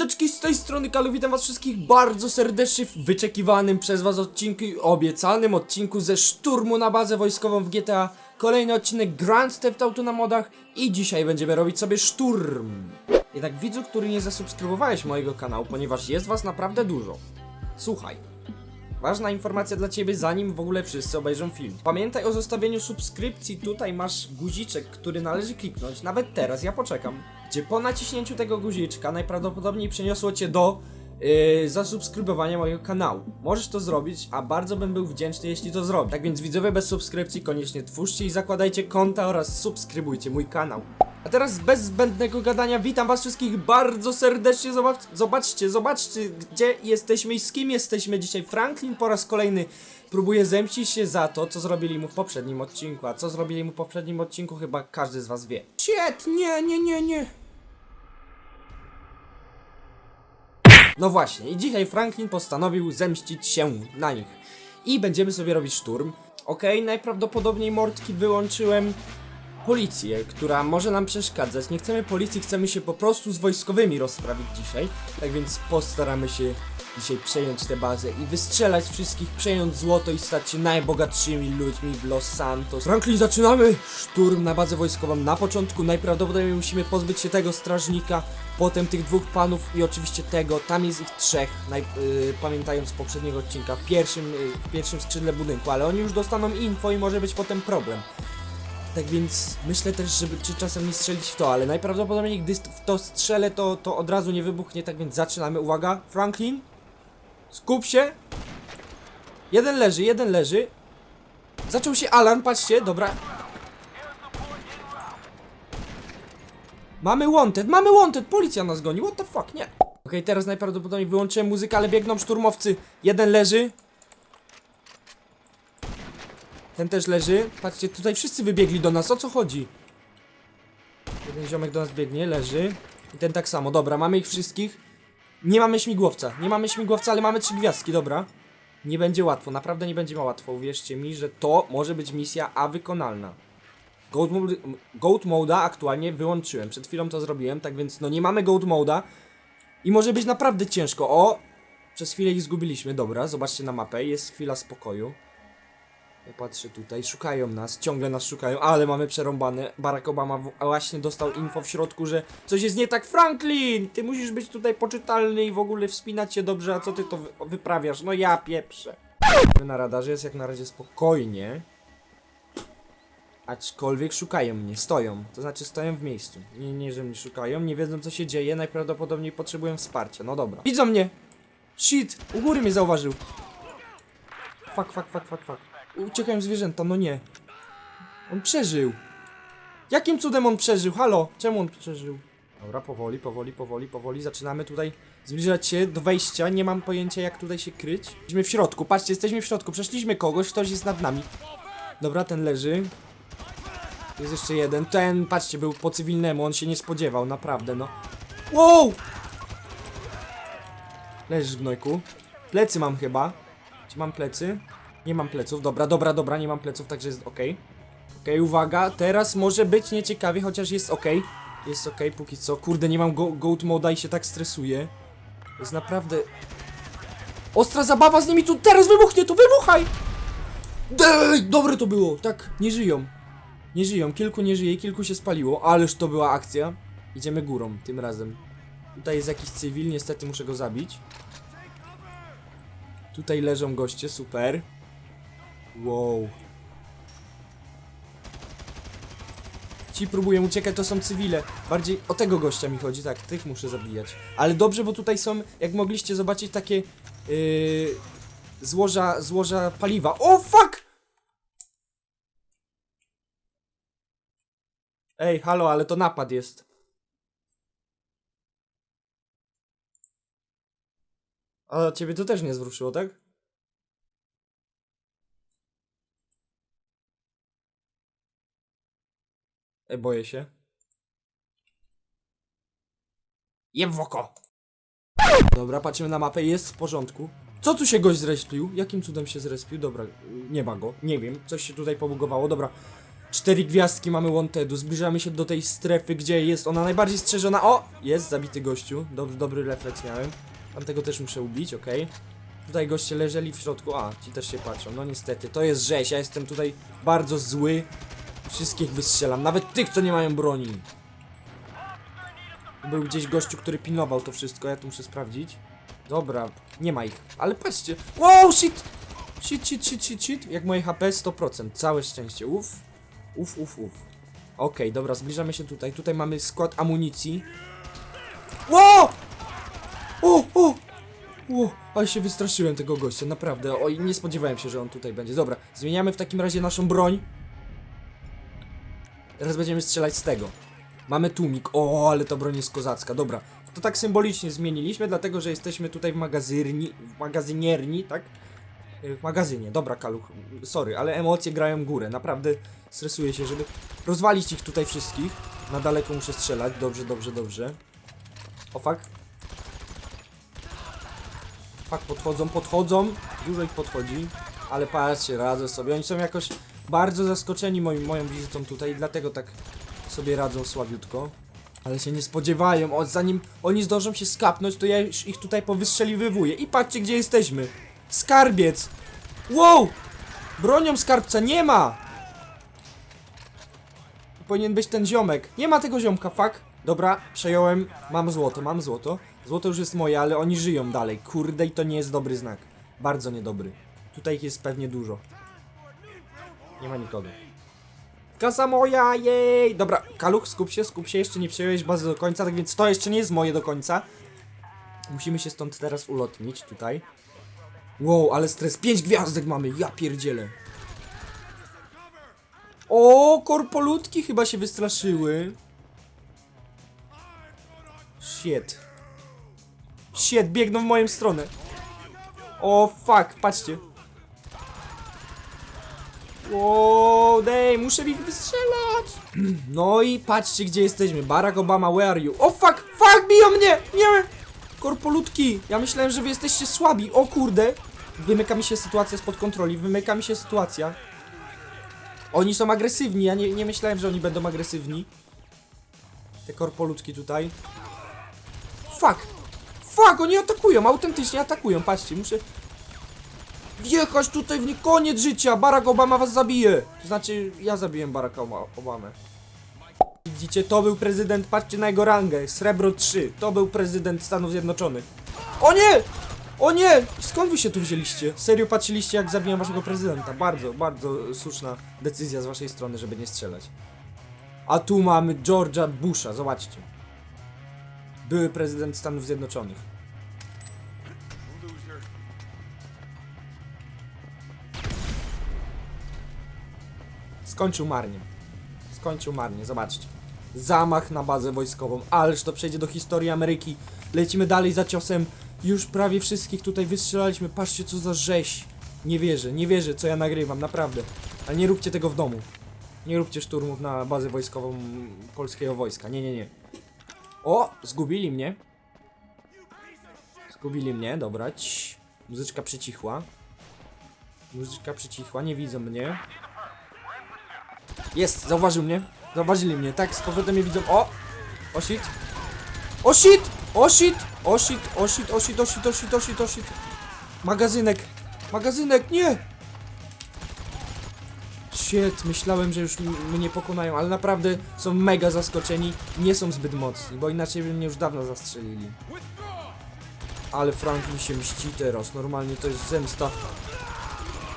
mordeczki, z tej strony Kalu, witam was wszystkich bardzo serdecznie w wyczekiwanym przez was odcinku obiecanym odcinku ze szturmu na bazę wojskową w GTA. Kolejny odcinek Grand Theft Auto na modach i dzisiaj będziemy robić sobie szturm. Jednak widzu, który nie zasubskrybowałeś mojego kanału, ponieważ jest was naprawdę dużo. Słuchaj, Ważna informacja dla Ciebie, zanim w ogóle wszyscy obejrzą film. Pamiętaj o zostawieniu subskrypcji, tutaj masz guziczek, który należy kliknąć, nawet teraz, ja poczekam. Gdzie po naciśnięciu tego guziczka najprawdopodobniej przeniosło Cię do yy, zasubskrybowania mojego kanału. Możesz to zrobić, a bardzo bym był wdzięczny, jeśli to zrobisz. Tak więc widzowie bez subskrypcji koniecznie twórzcie i zakładajcie konta oraz subskrybujcie mój kanał. A teraz bez zbędnego gadania witam was wszystkich bardzo serdecznie. Zobacz, zobaczcie, zobaczcie gdzie jesteśmy i z kim jesteśmy dzisiaj. Franklin po raz kolejny próbuje zemścić się za to, co zrobili mu w poprzednim odcinku. A co zrobili mu w poprzednim odcinku chyba każdy z was wie. Shit, nie, nie, nie, nie. No właśnie, i dzisiaj Franklin postanowił zemścić się na nich. I będziemy sobie robić szturm. Okej, najprawdopodobniej mordki wyłączyłem policję, która może nam przeszkadzać. Nie chcemy policji, chcemy się po prostu z wojskowymi rozprawić dzisiaj. Tak więc postaramy się dzisiaj przejąć tę bazę i wystrzelać wszystkich, przejąć złoto i stać się najbogatszymi ludźmi w Los Santos. Franklin, zaczynamy! Szturm na bazę wojskową. Na początku najprawdopodobniej musimy pozbyć się tego strażnika, potem tych dwóch panów i oczywiście tego. Tam jest ich trzech, naj, yy, pamiętając z poprzedniego odcinka, w pierwszym, yy, w pierwszym skrzydle budynku, ale oni już dostaną info i może być potem problem. Tak więc myślę też, żeby czy czasem nie strzelić w to, ale najprawdopodobniej gdy w to strzelę, to, to od razu nie wybuchnie, tak więc zaczynamy. Uwaga, Franklin, skup się. Jeden leży, jeden leży. Zaczął się alarm, patrzcie, dobra. Mamy wanted, mamy wanted, policja nas goni, what the fuck, nie. Okej, teraz najprawdopodobniej wyłączyłem muzykę, ale biegną szturmowcy. Jeden leży, ten też leży. Patrzcie, tutaj wszyscy wybiegli do nas. O co chodzi? Jeden ziomek do nas biegnie, leży. I ten tak samo. Dobra, mamy ich wszystkich. Nie mamy śmigłowca. Nie mamy śmigłowca, ale mamy trzy gwiazdki, dobra. Nie będzie łatwo, naprawdę nie będzie łatwo. Uwierzcie mi, że to może być misja A wykonalna. Goat, mode, goat moda aktualnie wyłączyłem. Przed chwilą to zrobiłem, tak więc no nie mamy goat moda. I może być naprawdę ciężko. O! Przez chwilę ich zgubiliśmy. Dobra, zobaczcie na mapę. Jest chwila spokoju. Patrzę tutaj, szukają nas, ciągle nas szukają, ale mamy przerąbane. Barack Obama właśnie dostał info w środku, że coś jest nie tak. Franklin! Ty musisz być tutaj poczytalny i w ogóle wspinać się dobrze, a co ty to wy wyprawiasz? No ja pieprzę. Na radarze jest jak na razie spokojnie. Aczkolwiek szukają mnie, stoją. To znaczy stoją w miejscu. Nie, nie, że mnie szukają, nie wiedzą co się dzieje, najprawdopodobniej potrzebują wsparcia. No dobra. Widzą mnie! Shit! U góry mnie zauważył. Fuck, fuck, fuck, fuck, fuck. Uciekają zwierzęta, no nie. On przeżył. Jakim cudem on przeżył? Halo, czemu on przeżył? Dobra, powoli, powoli, powoli, powoli. Zaczynamy tutaj zbliżać się do wejścia. Nie mam pojęcia, jak tutaj się kryć. Jesteśmy w środku, patrzcie, jesteśmy w środku. Przeszliśmy kogoś, ktoś jest nad nami. Dobra, ten leży. Jest jeszcze jeden. Ten, patrzcie, był po cywilnemu, on się nie spodziewał, naprawdę, no. Wow! Leżysz, gnojku. Plecy mam chyba. Czy mam plecy? Nie mam pleców, dobra, dobra, dobra, nie mam pleców, także jest ok. Okej, uwaga, teraz może być nieciekawie, chociaż jest ok. Jest ok, póki co. Kurde, nie mam go goat moda i się tak stresuję. To jest naprawdę... Ostra zabawa z nimi tu, teraz wybuchnie, to wybuchaj! Dej, dobre to było, tak, nie żyją. Nie żyją, kilku nie żyje, kilku się spaliło, ależ to była akcja. Idziemy górą tym razem. Tutaj jest jakiś cywil, niestety muszę go zabić. Tutaj leżą goście, super. Wow. Ci próbują uciekać, to są cywile. Bardziej o tego gościa mi chodzi, tak, tych muszę zabijać. Ale dobrze, bo tutaj są, jak mogliście zobaczyć, takie yy, złoża, złoża paliwa. O, fuck! Ej, halo, ale to napad jest. A ciebie to też nie zwróciło, tak? Boję się. Jem w oko! Dobra, patrzymy na mapę, jest w porządku. Co tu się gość zrespił? Jakim cudem się zrespił? Dobra, y, nie ma go, nie wiem, coś się tutaj pobugowało, dobra. Cztery gwiazdki mamy Wantedu. Zbliżamy się do tej strefy, gdzie jest ona najbardziej strzeżona. O! Jest zabity gościu. Dobry, dobry refleks miałem. Tamtego też muszę ubić, okej. Tutaj goście leżeli w środku. A, ci też się patrzą. No niestety, to jest rzeź. Ja jestem tutaj bardzo zły. Wszystkich wystrzelam. Nawet tych, co nie mają broni. Był gdzieś gościu, który pilnował to wszystko. Ja tu muszę sprawdzić. Dobra, nie ma ich. Ale patrzcie. Wow, shit! Shit, shit, shit, shit, shit. Jak moje HP 100%. Całe szczęście. Uf. Uf, uf, uf. Okej, dobra, zbliżamy się tutaj. Tutaj mamy skład amunicji. Wow! O, o! O, ale się wystraszyłem tego gościa, naprawdę. Oj, nie spodziewałem się, że on tutaj będzie. Dobra, zmieniamy w takim razie naszą broń. Teraz będziemy strzelać z tego. Mamy tłumik. O, ale ta broń jest kozacka. Dobra, to tak symbolicznie zmieniliśmy, dlatego że jesteśmy tutaj w magazyrni, w magazynierni, tak? Y, W magazynie. Dobra, Kaluch, sorry, ale emocje grają górę. Naprawdę stresuję się, żeby rozwalić ich tutaj wszystkich. Na daleko muszę strzelać. Dobrze, dobrze, dobrze. O fuck. Fuck, podchodzą, podchodzą. Dużo ich podchodzi. Ale patrzcie, radzę sobie. Oni są jakoś bardzo zaskoczeni moim, moją wizytą tutaj, dlatego tak sobie radzą słabiutko. Ale się nie spodziewają, o, zanim oni zdążą się skapnąć, to ja już ich tutaj powystrzeliwywuję. I patrzcie, gdzie jesteśmy. Skarbiec! Wow! Bronią skarbca nie ma! Powinien być ten ziomek. Nie ma tego ziomka, fuck. Dobra, przejąłem. Mam złoto, mam złoto. Złoto już jest moje, ale oni żyją dalej. Kurde, i to nie jest dobry znak. Bardzo niedobry. Tutaj ich jest pewnie dużo. Nie ma nikogo. Kasa moja, jej! Dobra, Kaluch, skup się, skup się, jeszcze nie przejąłeś bazy do końca, tak więc to jeszcze nie jest moje do końca. Musimy się stąd teraz ulotnić, tutaj. Wow, ale stres, pięć gwiazdek mamy, ja pierdzielę. O, korpolutki chyba się wystraszyły. Shit. Shit, biegną w moją stronę. O, fuck, patrzcie. Wow, dej, muszę ich wystrzelać. No i patrzcie, gdzie jesteśmy. Barack Obama, where are you? O, fuck, fuck, biją mnie! Nie! Korpolutki, ja myślałem, że wy jesteście słabi. O kurde. Wymyka mi się sytuacja spod kontroli, wymyka mi się sytuacja. Oni są agresywni, ja nie, nie myślałem, że oni będą agresywni. Te korpolutki tutaj. Fuck! Fuck, oni atakują, autentycznie atakują, patrzcie, muszę... Wjechać tutaj w nie koniec życia, Barack Obama was zabije! To znaczy, ja zabiłem Baracka Oba- Obamę. Widzicie, to był prezydent, patrzcie na jego rangę, srebro 3, to był prezydent Stanów Zjednoczonych. O nie! O nie! Skąd wy się tu wzięliście? Serio patrzyliście jak zabiłem waszego prezydenta? Bardzo, bardzo słuszna decyzja z waszej strony, żeby nie strzelać. A tu mamy George'a Busha, zobaczcie. Były prezydent Stanów Zjednoczonych. Skończył marnie. Skończył marnie, zobaczcie. Zamach na bazę wojskową, ależ to przejdzie do historii Ameryki. Lecimy dalej za ciosem. Już prawie wszystkich tutaj wystrzelaliśmy. Patrzcie co za rzeź. Nie wierzę, nie wierzę co ja nagrywam, naprawdę. Ale nie róbcie tego w domu. Nie róbcie szturmów na bazę wojskową polskiego wojska. Nie, nie, nie. O, zgubili mnie. Zgubili mnie, dobra. Cii. Muzyczka przycichła. Muzyczka przycichła, nie widzą mnie. Jest, zauważył mnie. Zauważyli mnie, tak, z powrotem mnie widzą. O! O shit! O shit! O shit! O shit, o shit, o shit, o shit, o shit, o shit, o shit. Magazynek! Magazynek, nie! Shit, myślałem, że już mnie pokonają, ale naprawdę są mega zaskoczeni. Nie są zbyt mocni, bo inaczej by mnie już dawno zastrzelili. Ale Franklin się mści teraz, normalnie to jest zemsta.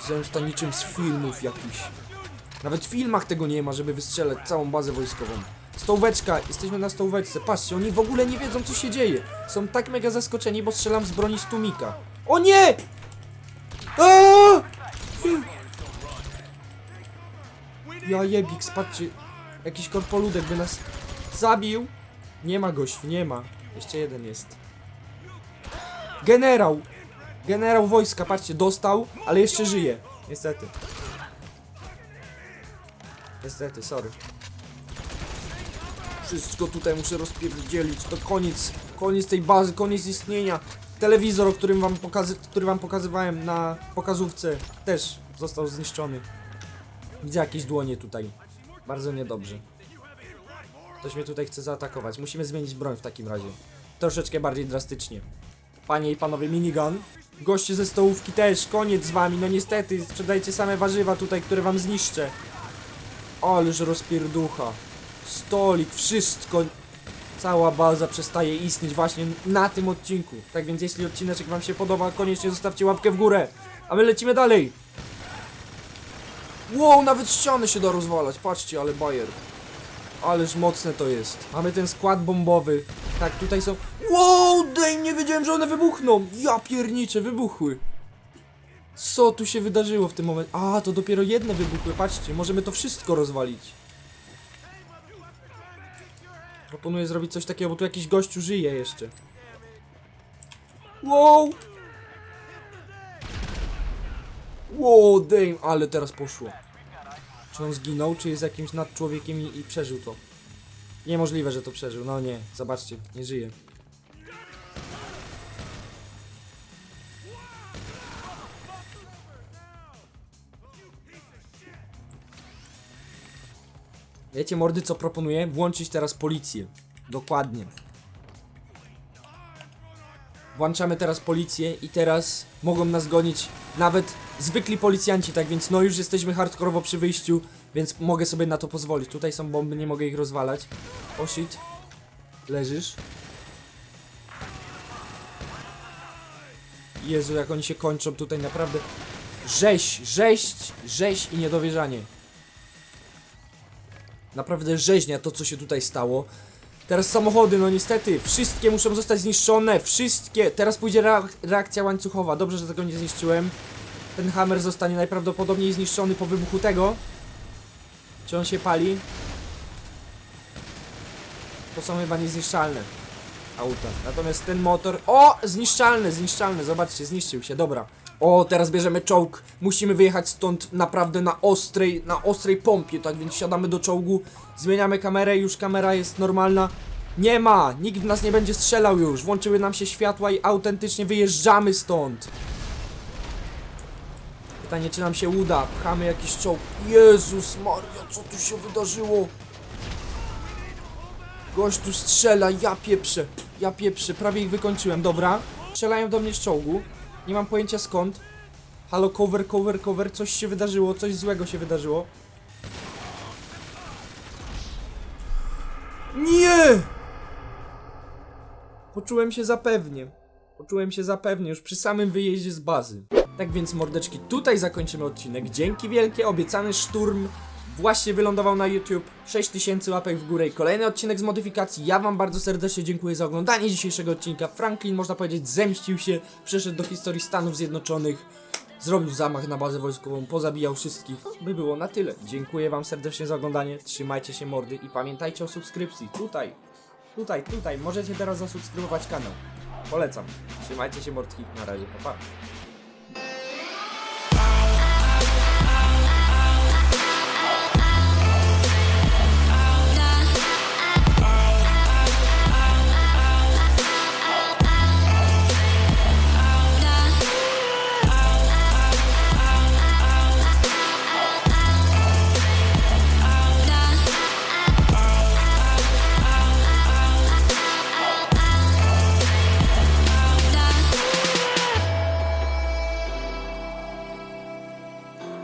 Zemsta niczym z filmów jakichś. Nawet w filmach tego nie ma, żeby wystrzelać całą bazę wojskową. Stołóweczka, jesteśmy na stołóweczce. Patrzcie, oni w ogóle nie wiedzą co się dzieje. Są tak mega zaskoczeni, bo strzelam z broni z tłumika. O nie! Aaaa! Ja jebik, patrzcie. Jakiś korpoludek by nas zabił. Nie ma gościu, nie ma. Jeszcze jeden jest. Generał! Generał wojska, patrzcie, dostał, ale jeszcze żyje. Niestety. Niestety, sorry. Wszystko tutaj muszę rozpierdzielić. To koniec, koniec tej bazy, koniec istnienia. Telewizor, o którym wam który wam pokazywałem na pokazówce, też został zniszczony. Widzę jakieś dłonie tutaj. Bardzo niedobrze. Ktoś mnie tutaj chce zaatakować. Musimy zmienić broń w takim razie. Troszeczkę bardziej drastycznie. Panie i panowie, minigun. Goście ze stołówki też, koniec z wami. No niestety, sprzedajcie same warzywa tutaj, które wam zniszczę. Ależ rozpierducha. Stolik, wszystko. Cała baza przestaje istnieć właśnie na tym odcinku. Tak więc jeśli odcineczek wam się podoba, koniecznie zostawcie łapkę w górę. A my lecimy dalej. Wow, nawet ściany się da rozwalać. Patrzcie, ale bajer. Ależ mocne to jest. Mamy ten skład bombowy. Tak, tutaj są... Wow, dej, nie wiedziałem, że one wybuchną. Ja piernicze, wybuchły. Co tu się wydarzyło w tym momencie? A, to dopiero jedne wybuchły, patrzcie, możemy to wszystko rozwalić. Proponuję zrobić coś takiego, bo tu jakiś gościu żyje jeszcze. Wow! Wow, damn, ale teraz poszło. Czy on zginął, czy jest jakimś nadczłowiekiem i, i przeżył to? Niemożliwe, że to przeżył. No nie, zobaczcie, nie żyje. Wiecie, mordy, co proponuję? Włączyć teraz policję. Dokładnie. Włączamy teraz policję i teraz mogą nas gonić nawet zwykli policjanci, tak więc no już jesteśmy hardkorowo przy wyjściu, więc mogę sobie na to pozwolić. Tutaj są bomby, nie mogę ich rozwalać. O shit. Leżysz. Jezu, jak oni się kończą tutaj, naprawdę. Rzeź, rzeź, rzeź i niedowierzanie. Naprawdę rzeźnia to, co się tutaj stało. Teraz samochody, no niestety, wszystkie muszą zostać zniszczone, wszystkie. Teraz pójdzie reak reakcja łańcuchowa. Dobrze, że tego nie zniszczyłem. Ten hammer zostanie najprawdopodobniej zniszczony po wybuchu tego. Czy on się pali? To są chyba niezniszczalne auta. Natomiast ten motor... O! Zniszczalny, zniszczalny, zobaczcie, zniszczył się, dobra. O, teraz bierzemy czołg. Musimy wyjechać stąd naprawdę na ostrej, na ostrej pompie, tak więc siadamy do czołgu, zmieniamy kamerę, już kamera jest normalna. Nie ma! Nikt w nas nie będzie strzelał już. Włączyły nam się światła i autentycznie wyjeżdżamy stąd. Pytanie, czy nam się uda. Pchamy jakiś czołg. Jezus Maria, co tu się wydarzyło? Gość tu strzela, ja pieprzę. Ja pieprzę, prawie ich wykończyłem, dobra. Strzelają do mnie z czołgu. Nie mam pojęcia skąd. Halo, cover, cover, cover. Coś się wydarzyło, coś złego się wydarzyło. Nie! Poczułem się zapewnie. Poczułem się zapewnie już przy samym wyjeździe z bazy. Tak więc, mordeczki, tutaj zakończymy odcinek. Dzięki wielkie, obiecany szturm właśnie wylądował na YouTube. 6000 łapek w górę i kolejny odcinek z modyfikacji. Ja wam bardzo serdecznie dziękuję za oglądanie dzisiejszego odcinka. Franklin, można powiedzieć, zemścił się, przeszedł do historii Stanów Zjednoczonych. Zrobił zamach na bazę wojskową, pozabijał wszystkich. By było na tyle. Dziękuję wam serdecznie za oglądanie. Trzymajcie się mordy i pamiętajcie o subskrypcji. Tutaj, tutaj, tutaj. Możecie teraz zasubskrybować kanał. Polecam. Trzymajcie się mordki. Na razie, pa pa.